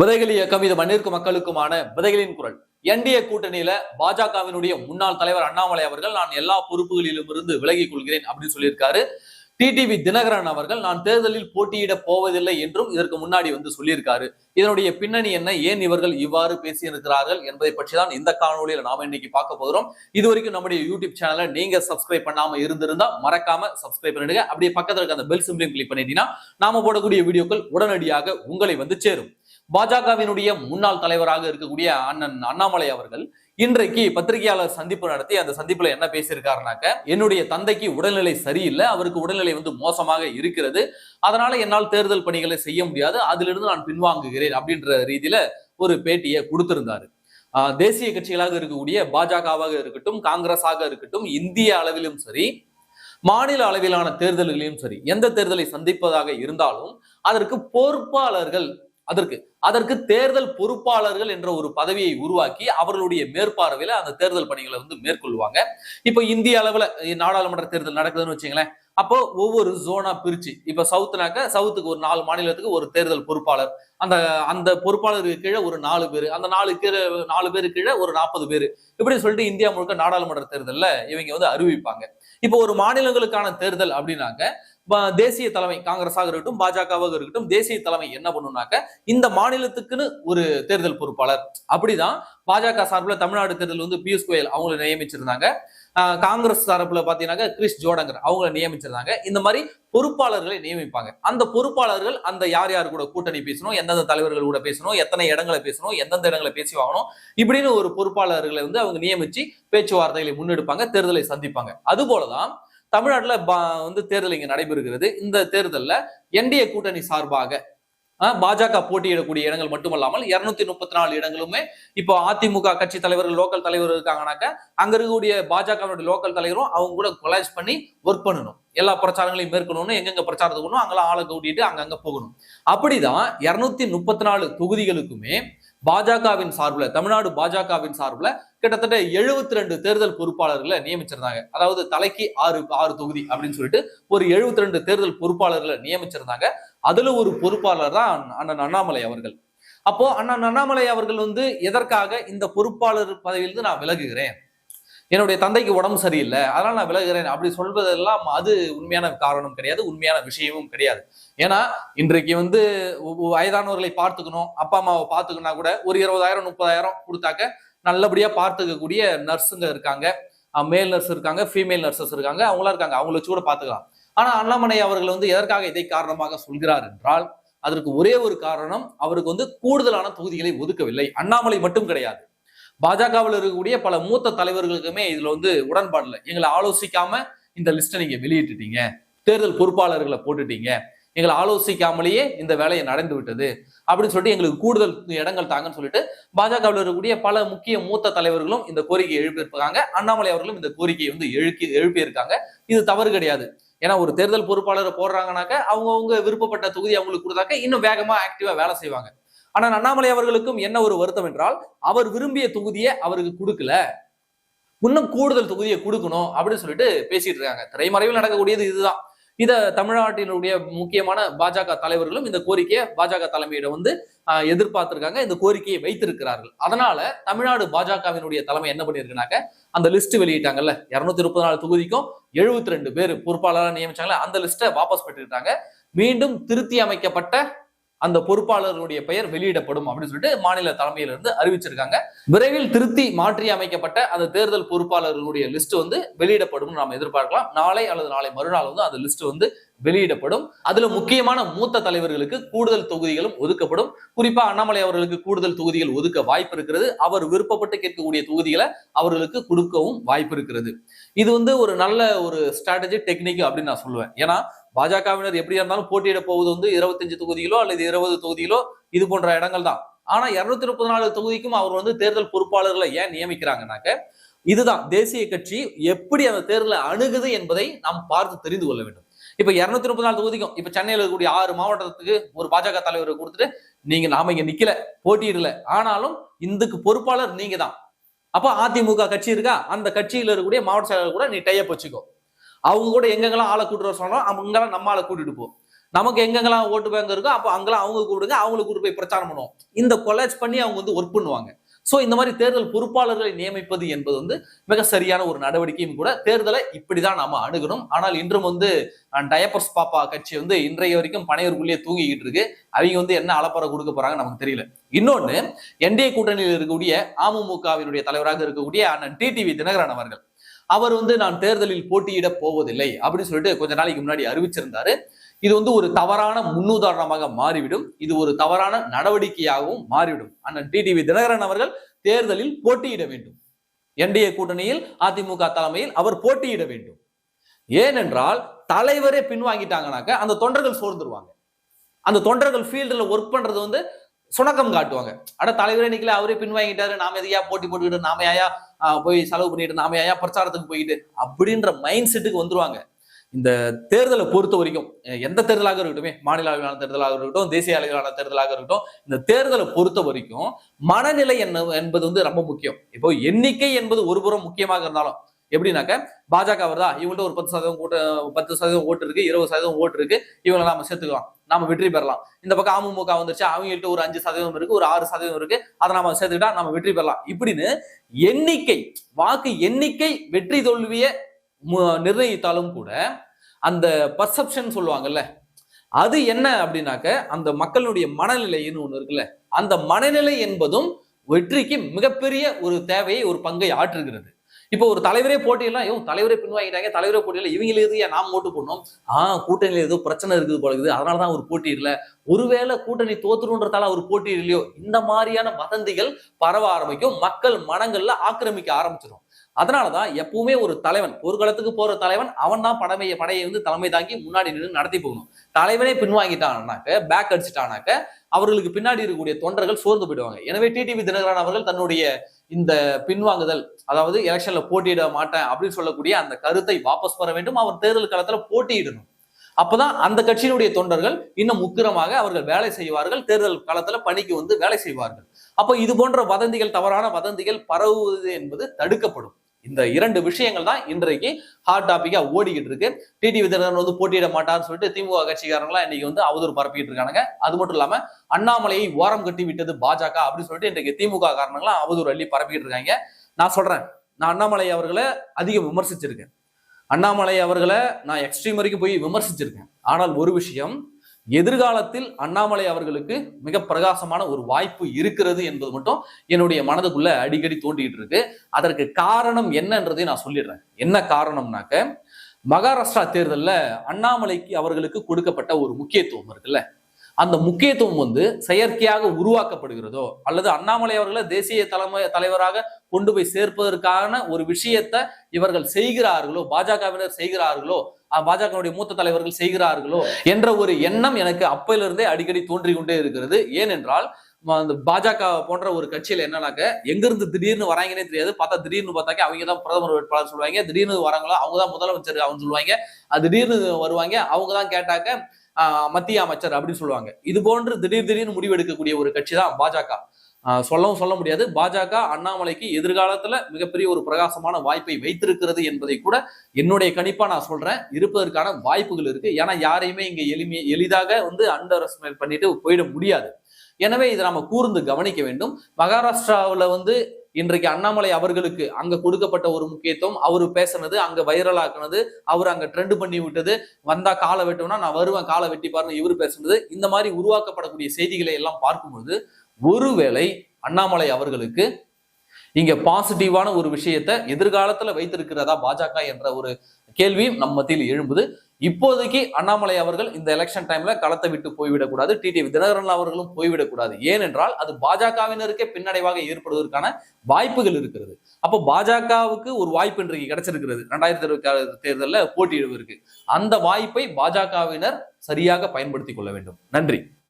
விதைகள் இயக்கம் இது மண்ணிற்கு மக்களுக்குமான விதைகளின் குரல். என்டிஏ கூட்டணியில பாஜகவினுடைய முன்னாள் தலைவர் அண்ணாமலை அவர்கள் நான் எல்லா பொறுப்புகளிலும் இருந்து விலகிக் கொள்கிறேன் அப்படின்னு சொல்லியிருக்காரு. டிடிவி தினகரன் அவர்கள் நான் தேர்தலில் போட்டியிட போவதில்லை என்றும் இதற்கு முன்னாடி வந்து சொல்லியிருக்காரு. இதனுடைய பின்னணி என்ன? ஏன் இவர்கள் இவ்வாறு பேசியிருக்கிறார்கள் என்பதை பற்றி தான் இந்த காணொலியில் நாம இன்னைக்கு பார்க்க போகிறோம். இது வரைக்கும் நம்முடைய யூடியூப் சேனலை நீங்க சப்ஸ்கிரைப் பண்ணாம இருந்திருந்தா மறக்காம சப்ஸ்கிரைப் பண்ணிடுங்க. அப்படியே பக்கத்துல இருக்க அந்த பெல் சிம்பிளையும் கிளிக் பண்ணிட்டீங்கன்னா நாம போடக்கூடிய வீடியோக்கள் உடனடியாக உங்களை வந்து சேரும். பாஜகவினுடைய முன்னாள் தலைவராக இருக்கக்கூடிய அண்ணன் அண்ணாமலை அவர்கள் இன்றைக்கு பத்திரிகையாளர் சந்திப்பு நடத்தி அந்த சந்திப்புல என்ன பேசியிருக்காருனாக்க என்னுடைய தந்தைக்கு உடல்நிலை சரியில்லை அவருக்கு உடல்நிலை வந்து மோசமாக இருக்கிறது அதனால என்னால் தேர்தல் பணிகளை செய்ய முடியாது அதிலிருந்து நான் பின்வாங்குகிறேன் அப்படின்ற ரீதியில ஒரு பேட்டியை கொடுத்திருந்தாரு. ஆஹ் தேசிய கட்சிகளாக இருக்கக்கூடிய பாஜகவாக இருக்கட்டும் காங்கிரஸாக இருக்கட்டும் இந்திய அளவிலும் சரி மாநில அளவிலான தேர்தல்களிலும் சரி எந்த தேர்தலை சந்திப்பதாக இருந்தாலும் அதற்கு பொறுப்பாளர்கள் அதற்கு அதற்கு தேர்தல் பொறுப்பாளர்கள் என்ற ஒரு பதவியை உருவாக்கி அவர்களுடைய மேற்பார்வையில அந்த தேர்தல் பணிகளை வந்து மேற்கொள்வாங்க. இப்போ இந்திய அளவுல நாடாளுமன்ற தேர்தல் நடக்குதுன்னு வச்சுங்களேன் அப்போ ஒவ்வொரு ஜோனா பிரிச்சு இப்ப சவுத்துனாக்க சவுத்துக்கு ஒரு நாலு மாநிலத்துக்கு ஒரு தேர்தல் பொறுப்பாளர். அந்த அந்த பொறுப்பாளருக்கு கீழே ஒரு நாலு பேர் அந்த நாலு கீழே நாலு பேரு கீழே ஒரு நாற்பது பேர். இப்படி சொல்லிட்டு இந்தியா முழுக்க நாடாளுமன்ற தேர்தலில் இவங்க வந்து அறிவிப்பாங்க. இப்போ ஒரு மாநிலங்களுக்கான தேர்தல் அப்படின்னாக்க தேசிய தலைமை காங்கிரஸாக இருக்கட்டும் பாஜகவாக இருக்கட்டும் தேசிய தலைமை என்ன பண்ணுனாக்க இந்த மாநிலத்துக்குன்னு ஒரு தேர்தல் பொறுப்பாளர். அப்படிதான் பாஜக சார்பில் தமிழ்நாடு தேர்தல் வந்து பியூஷ் கோயல் அவங்களை நியமிச்சிருந்தாங்க. காங்கிரஸ் தரப்புல பாத்தீங்கன்னாக்க கிறிஸ் ஜோடங்கர் அவங்கள நியமிச்சிருந்தாங்க. இந்த மாதிரி பொறுப்பாளர்களை நியமிப்பாங்க. அந்த பொறுப்பாளர்கள் அந்த யார் யார் கூட கூட்டணி பேசணும் எந்தெந்த தலைவர்கள் கூட பேசணும் எத்தனை இடங்களை பேசணும் எந்தெந்த இடங்களை பேசி வாங்கணும் இப்படின்னு ஒரு பொறுப்பாளர்களை வந்து அவங்க நியமிச்சு பேச்சுவார்த்தைகளை முன்னெடுப்பாங்க தேர்தலை சந்திப்பாங்க. அது போலதான் தமிழ்நாட்டில் பா- வந்து தேர்தல் இங்கே நடைபெறுகிறது. இந்த தேர்தலில் என்டிஏ கூட்டணி சார்பாக பாஜக போட்டியிடக்கூடிய இடங்கள் மட்டுமல்லாமல் இருநூத்தி முப்பத்தி நாலு இடங்களுமே இப்போ அதிமுக கட்சி தலைவர்கள் லோக்கல் தலைவர் இருக்காங்கனாக்க அங்க இருக்கக்கூடிய பாஜகவினுடைய லோக்கல் தலைவரும் அவங்க கூட கொலாஜ் பண்ணி ஒர்க் பண்ணணும். எல்லா பிரச்சாரங்களையும் மேற்கொள்ளணும் எங்கெங்க பிரச்சாரத்துக்கு போகணும் அங்கெல்லாம் ஆளை கூட்டிட்டு அங்கங்க போகணும். அப்படிதான் இருநூத்தி முப்பத்தி நாலு தொகுதிகளுக்குமே பாஜகவின் சார்பில் தமிழ்நாடு பாஜகவின் சார்பில் கிட்டத்தட்ட 72 ரெண்டு தேர்தல் பொறுப்பாளர்களை நியமிச்சிருந்தாங்க. அதாவது தலைக்கு ஆறு ஆறு தொகுதி அப்படின்னு சொல்லிட்டு ஒரு 72 ரெண்டு தேர்தல் பொறுப்பாளர்களை நியமிச்சிருந்தாங்க. அதுல ஒரு பொறுப்பாளர் தான் அண்ணன் அண்ணாமலை அவர்கள். அப்போ அண்ணன் அண்ணாமலை அவர்கள் வந்து எதற்காக இந்த பொறுப்பாளர் பதவியிலிருந்து நான் விலகுகிறேன்? என்னுடைய தந்தைக்கு உடம்பு சரியில்லை. அதனால நான் விலகுகிறேன். அப்படி சொல்வதெல்லாம் அது உண்மையான காரணம் கிடையாது. உண்மையான விஷயமும் கிடையாது. ஏன்னா இன்றைக்கு வந்து வயதானவர்களை பார்த்துக்கணும். அப்பா அம்மாவை பார்த்துக்கணும்னா கூட ஒரு இருபதாயிரம் முப்பதாயிரம் கொடுத்தாக்க நல்லபடியா பார்த்துக்கக்கூடிய நர்ஸுங்க இருக்காங்க. மேல் நர்ஸ் இருக்காங்க ஃபீமேல் நர்சஸ் இருக்காங்க. அவங்களா இருக்காங்க. அவங்கள வச்சு கூட பார்த்துக்கலாம். ஆனா அண்ணாமலை அவர்கள் வந்து எதற்காக இதை காரணமாக சொல்கிறார் என்றால் அதற்கு ஒரே ஒரு காரணம் அவருக்கு வந்து கூடுதலான தொகுதிகளை ஒதுக்கவில்லை. அண்ணாமலை மட்டும் கிடையாது. பாஜகவில் இருக்கக்கூடிய பல மூத்த தலைவர்களுக்குமே இதுல வந்து உடன்பாடு இல்லை. எங்களை ஆலோசிக்காம இந்த லிஸ்ட்டை நீங்க வெளியிட்டுட்டீங்க. தேர்தல் பொறுப்பாளர்களை போட்டுட்டீங்க. எங்களை ஆலோசிக்காமலேயே இந்த வேலையை நடந்து விட்டது அப்படின்னு சொல்லிட்டு எங்களுக்கு கூடுதல் இடங்கள் தாங்கன்னு சொல்லிட்டு பாஜகவில் இருக்கக்கூடிய பல முக்கிய மூத்த தலைவர்களும் இந்த கோரிக்கையை எழுப்பியிருக்காங்க. அண்ணாமலை அவர்களும் இந்த கோரிக்கையை வந்து எழுப்பி எழுப்பியிருக்காங்க. இது தவறு கிடையாது. ஏன்னா ஒரு தேர்தல் பொறுப்பாளரை போடுறாங்கனாக்க அவங்கவுங்க விருப்பப்பட்ட தொகுதி அவங்களுக்கு கொடுத்தாக்க இன்னும் வேகமா ஆக்டிவா வேலை செய்வாங்க. ஆனால் அண்ணாமலை அவர்களுக்கும் என்ன ஒரு வருத்தம் என்றால் அவர் விரும்பிய தொகுதியை அவருக்கு கொடுக்கல. இன்னும் கூடுதல் தொகுதியை கொடுக்கணும் அப்படின்னு சொல்லிட்டு பேசிட்டு இருக்காங்க. திரைமறைவில் நடக்கக்கூடியது இதுதான். இதை தமிழ்நாட்டினுடைய முக்கியமான பாஜக தலைவர்களும் இந்த கோரிக்கையை பாஜக தலைமையிடம் வந்து எதிர்பார்த்திருக்காங்க. இந்த கோரிக்கையை வைத்திருக்கிறார்கள். அதனால தமிழ்நாடு பாஜகவினுடைய தலைமை என்ன பண்ணியிருக்குனாக்க அந்த லிஸ்ட் வெளியிட்டாங்கல்ல. இருநூத்தி முப்பத்தி நாலு தொகுதிக்கும் 72 ரெண்டு பேர் பொறுப்பாளராக நியமிச்சாங்கல்ல. அந்த லிஸ்ட்டை வாபஸ் பெற்றுக்கிட்டாங்க. மீண்டும் திருத்தி அமைக்கப்பட்ட அந்த பொறுப்பாளர்களுடைய பெயர் வெளியிடப்படும் அப்படின்னு சொல்லிட்டு மாநில தலைமையிலிருந்து அறிவிச்சிருக்காங்க. விரைவில் திருத்தி மாற்றி அமைக்கப்பட்ட அந்த தேர்தல் பொறுப்பாளர்களுடைய லிஸ்ட் வந்து வெளியிடப்படும் நாம் எதிர்பார்க்கலாம். நாளை அல்லது நாளை மறுநாள் வந்து அந்த லிஸ்ட் வந்து வெளியிடப்படும். அதுல முக்கியமான மூத்த தலைவர்களுக்கு கூடுதல் தொகுதிகளும் ஒதுக்கப்படும். குறிப்பா அண்ணாமலை அவர்களுக்கு கூடுதல் தொகுதிகள் ஒதுக்க வாய்ப்பு இருக்கிறது. அவர் விருப்பப்பட்டு கேட்கக்கூடிய தொகுதிகளை அவர்களுக்கு கொடுக்கவும் வாய்ப்பு இருக்கிறது. இது வந்து ஒரு நல்ல ஒரு ஸ்ட்ராட்டஜி டெக்னிக் அப்படின்னு நான் சொல்லுவேன். ஏன்னா பாஜகவினர் எப்படி இருந்தாலும் போட்டியிட போவது வந்து இருபத்தஞ்சு தொகுதியிலோ அல்லது இருபது தொகுதியிலோ இது போன்ற இடங்கள் தான். ஆனா இருநூத்தி முப்பத்தி நாலு தொகுதிக்கும் அவர் வந்து தேர்தல் பொறுப்பாளர்களை ஏன் நியமிக்கிறாங்கனாக்க இதுதான் தேசிய கட்சி எப்படி அந்த தேர்தலை அணுகுது என்பதை நாம் பார்த்து தெரிந்து கொள்ள வேண்டும். இப்ப இருநூத்தி முப்பத்தி நாலு தொகுதிக்கும் இப்ப சென்னையில் இருக்கக்கூடிய ஆறு மாவட்டத்துக்கு ஒரு பாஜக தலைவரை கொடுத்துட்டு நீங்க நாம இங்க நிக்கல போட்டியிடல. ஆனாலும் இதுக்கு பொறுப்பாளர் நீங்க தான் அப்போ அதிமுக கட்சி இருக்கா? அந்த கட்சியில இருக்கக்கூடிய மாவட்ட செயலாளர் கூட நீ டையப் வச்சுக்கோ. அவங்க கூட எங்கெங்கெல்லாம் ஆளை கூட்டு வர சொன்னாலும் அவங்கெல்லாம் நம்ம ஆளை கூட்டிட்டு போவோம் நமக்கு எங்கெங்கெல்லாம் ஓட்டு பேங்க் இருக்கோ அப்போ அங்கெல்லாம் அவங்க கூப்பிடுங்க அவங்களுக்கு கூட்டு போய் பிரச்சாரம் பண்ணுவோம். இந்த கொலாஜ் பண்ணி அவங்க வந்து ஒர்க் பண்ணுவாங்க. ஸோ இந்த மாதிரி தேர்தல் பொறுப்பாளர்களை நியமிப்பது என்பது வந்து மிக சரியான ஒரு நடவடிக்கையும் கூட தேர்தலை இப்படிதான் நாம அணுகணும். ஆனால் இன்றும் வந்து டயப்பர்ஸ் பாப்பா கட்சி வந்து இன்றைய வரைக்கும் பனையூருக்குள்ளேயே தூங்கிக்கிட்டு இருக்கு. அவங்க வந்து என்ன அலப்பறை கொடுக்க போறாங்க நமக்கு தெரியல. இன்னொன்னு என்டிஏ கூட்டணியில் இருக்கக்கூடிய அமமுகவினுடைய தலைவராக இருக்கக்கூடிய அண்ணன் டிடிவி தினகரன் அவர்கள். அவர் வந்து நான் தேர்தலில் போட்டியிட போவதில்லை அப்படின்னு சொல்லிட்டு கொஞ்ச நாளைக்கு முன்னாடி அறிவிச்சிருந்தாரு. இது வந்து ஒரு தவறான முன்னுதாரணமாக மாறிவிடும். இது ஒரு தவறான நடவடிக்கையாகவும் மாறிவிடும். அண்ணன் டிடிவி தினகரன் அவர்கள் தேர்தலில் போட்டியிட வேண்டும். என்டிஏ கூட்டணியில் அதிமுக தலைமையில் அவர் போட்டியிட வேண்டும். ஏனென்றால் தலைவரே பின்வாங்கிட்டாங்கனாக்க அந்த தொண்டர்கள் சோர்ந்துருவாங்க. அந்த தொண்டர்கள் ஃபீல்டில் ஒர்க் பண்றது வந்து சுணக்கம் காட்டுவாங்க. அட தலைவரே நிக்கல அவரே பின்வாங்கிட்டாரு. நாம எதையா போட்டி போட்டுக்கிட்டு நாம ஏயா போய் செலவு பண்ணிட்டு நாம ஏன் பிரச்சாரத்துக்கு போயிட்டு? அப்படின்ற மைண்ட் செட்டுக்கு வந்துருவாங்க. இந்த தேர்தலை பொறுத்த வரைக்கும் எந்த தேர்தலாக இருக்கட்டும் மாநில அளவிலான தேர்தலாக இருக்கட்டும் தேசிய அளவிலான தேர்தலாக இருக்கட்டும் இந்த தேர்தலை பொறுத்த வரைக்கும் மனநிலை என்ன என்பது வந்து ரொம்ப முக்கியம். இப்போ எண்ணிக்கை என்பது ஒரு புறம் முக்கியமாக இருந்தாலும் எப்படின்னாக்க பாஜக வருதா? இவங்கள்ட்ட ஒரு பத்து சதவீதம் கூட்ட பத்து சதவீதம் ஓட்டு இருக்கு இருபது சதவீதம் ஓட்டு இருக்கு இவங்களை நாம சேர்த்துக்கலாம். நம்ம வெற்றி பெறலாம். இந்த பக்கம் அமமுக வந்துருச்சு. அவங்கள்ட்ட ஒரு அஞ்சு சதவீதம் இருக்கு ஒரு ஆறு சதவீதம் இருக்கு. அதை நம்ம சேர்த்துக்கிட்டா நம்ம வெற்றி பெறலாம். இப்படின்னு எண்ணிக்கை வாக்கு எண்ணிக்கை வெற்றி தோல்வியை மு- நிர்ணயித்தாலும் கூட அந்த பர்செப்ஷன் சொல்லுவாங்கல்ல அது என்ன அப்படின்னாக்க அந்த மக்களுடைய மனநிலைன்னு ஒண்ணு இருக்குல்ல அந்த மனநிலை என்பதும் வெற்றிக்கு மிகப்பெரிய ஒரு தேவையை ஒரு பங்கை ஆற்றுகிறது இப்போ ஒரு தலைவரே போட்டியெல்லாம் ஐயோ தலைவரே பின்வாங்கிட்டாங்க. தலைவரே போட்டியில இவங்கள எது ஏன் நாம் ஓட்டு போடணும்? ஆஹ் கூட்டணியில ஏதோ பிரச்சனை இருக்குது போல இருக்குது. அதனாலதான் அவர் போட்டி இல்ல ஒருவேளை கூட்டணி தோத்துருன்றதால அவர் போட்டி இல்லையோ இந்த மாதிரியான வதந்திகள் பரவ ஆரம்பிக்கும். மக்கள் மனங்கள்ல ஆக்கிரமிக்க ஆரம்பிச்சிடும் அதனாலதான் எப்பவுமே ஒரு தலைவன் ஒரு காலத்துக்கு போற தலைவன் அவன் தான் படமைய படையை வந்து தலைமை தாங்கி முன்னாடி நின்று நடத்தி போகணும். தலைவனே பின்வாங்கிட்டானாக்க பேக் அடிச்சிட்டானாக்க அவர்களுக்கு பின்னாடி இருக்கக்கூடிய தொண்டர்கள் சோர்ந்து போயிடுவாங்க. எனவே டிடிவி தினகரன் அவர்கள் தன்னுடைய இந்த பின்வாங்குதல் அதாவது எலெக்ஷன்ல போட்டியிட மாட்டேன் அப்படின்னு சொல்லக்கூடிய அந்த கருத்தை வாபஸ் பெற வேண்டும். அவர் தேர்தல் காலத்துல போட்டியிடணும். அப்பதான் அந்த கட்சியினுடைய தொண்டர்கள் இன்னும் உக்கிரமாக அவர்கள் வேலை செய்வார்கள். தேர்தல் காலத்துல பணிக்கு வந்து வேலை செய்வார்கள். அப்போ இது போன்ற வதந்திகள் தவறான வதந்திகள் பரவுவது என்பது தடுக்கப்படும். இந்த இரண்டு விஷயங்கள் தான் இன்றைக்கு ஹாட் டாபிக்கா ஓடிக்கிட்டு இருக்கு. டிடி விதரன் வந்து போட்டியிட மாட்டார்னு சொல்லிட்டு திமுக கட்சிக்காரங்களா இன்னைக்கு வந்து அவதூறு பரப்பிட்டு இருக்காங்க அது மட்டும் இல்லாம அண்ணாமலையை ஓரம் கட்டி விட்டது பாஜக அப்படின்னு சொல்லிட்டு இன்றைக்கு திமுக காரணங்களாம் அவதூறு அள்ளி பரப்பிட்டு இருக்காங்க. நான் சொல்றேன் நான் அண்ணாமலை அவர்களை அதிகம் விமர்சிச்சிருக்கேன். அண்ணாமலை அவர்களை நான் எக்ஸ்ட்ரீம் வரைக்கும் போய் விமர்சிச்சிருக்கேன். ஆனால் ஒரு விஷயம் எதிர்காலத்தில் அண்ணாமலை அவர்களுக்கு மிக பிரகாசமான ஒரு வாய்ப்பு இருக்கிறது என்பது மட்டும் என்னுடைய மனதுக்குள்ள அடிக்கடி தோண்டிட்டு இருக்கு. அதற்கு காரணம் என்னன்றதை நான் சொல்லிடுறேன். என்ன காரணம்னாக்க மகாராஷ்டிரா தேர்தலில் அண்ணாமலைக்கு அவர்களுக்கு கொடுக்கப்பட்ட ஒரு முக்கியத்துவம் இருக்குல்ல? அந்த முக்கியத்துவம் வந்து செயற்கையாக உருவாக்கப்படுகிறதோ அல்லது அண்ணாமலை அவர்களை தேசிய தலைமை தலைவராக கொண்டு போய் சேர்ப்பதற்கான ஒரு விஷயத்தை இவர்கள் செய்கிறார்களோ பாஜகவினர் செய்கிறார்களோ பாஜகவுடைய மூத்த தலைவர்கள் செய்கிறார்களோ என்ற ஒரு எண்ணம் எனக்கு அப்பையிலிருந்தே அடிக்கடி தோன்றிக் கொண்டே இருக்கிறது. ஏனென்றால் அந்த பாஜக போன்ற ஒரு கட்சியில என்னன்னாக்க எங்கிருந்து திடீர்னு வராங்கன்னே தெரியாது. பார்த்தா திடீர்னு பார்த்தாக்க அவங்க தான் பிரதமர் வேட்பாளர் சொல்லுவாங்க. திடீர்னு வராங்களோ அவங்க தான் முதலமைச்சர் அவங்க சொல்லுவாங்க. அது திடீர்னு வருவாங்க. அவங்க தான் கேட்டாக்க மத்திய அமைச்சர் அப்படின்னு சொல்லுவாங்க. இது போன்று திடீர் திடீர்னு முடிவெடுக்கக்கூடிய ஒரு கட்சி தான் பாஜக சொல்லவும் சொல்ல முடியாது. பாஜக அண்ணாமலைக்கு எதிர்காலத்துல மிகப்பெரிய ஒரு பிரகாசமான வாய்ப்பை வைத்திருக்கிறது என்பதை கூட என்னுடைய கணிப்பா நான் சொல்றேன். இருப்பதற்கான வாய்ப்புகள் இருக்கு. ஏன்னா யாரையுமே இங்க எளிமைய எளிதாக வந்து அண்டர் எஸ்டிமேட் பண்ணிட்டு போயிட முடியாது. எனவே இதை நம்ம கூர்ந்து கவனிக்க வேண்டும். மகாராஷ்டிராவில் வந்து இன்றைக்கு அண்ணாமலை அவர்களுக்கு அங்க கொடுக்கப்பட்ட ஒரு முக்கியத்துவம். அவர் பேசுனது அங்க வைரல் ஆக்குனது. அவர் அங்க ட்ரெண்ட் பண்ணி விட்டது. வந்தா காலை வெட்டோம்னா நான் வருவேன் காலை வெட்டி பாருங்க இவர் பேசுனது. இந்த மாதிரி உருவாக்கப்படக்கூடிய செய்திகளை எல்லாம் பார்க்கும்பொழுது ஒருவேளை அண்ணாமலை அவர்களுக்கு இங்க பாசிட்டிவான ஒரு விஷயத்தை எதிர்காலத்துல வைத்திருக்கிறதா பாஜக என்ற ஒரு கேள்வியும் நம்ம மத்தியில் எழும்புது. இப்போதைக்கு அண்ணாமலை அவர்கள் இந்த எலெக்ஷன் டைம்ல களத்தை விட்டு போய்விடக்கூடாது. டிடிவி தினகரன் அவர்களும் போய்விடக்கூடாது. ஏனென்றால் அது பாஜகவினருக்கே பின்னடைவாக ஏற்படுவதற்கான வாய்ப்புகள் இருக்கிறது. அப்போ பாஜகவுக்கு ஒரு வாய்ப்பு இன்றைக்கு கிடைச்சிருக்கிறது. ரெண்டாயிரத்தி இருபத்தி ஆறு தேர்தலில் போட்டியிடுவதற்கு அந்த வாய்ப்பை பாஜகவினர் சரியாக பயன்படுத்திக் கொள்ள வேண்டும். நன்றி.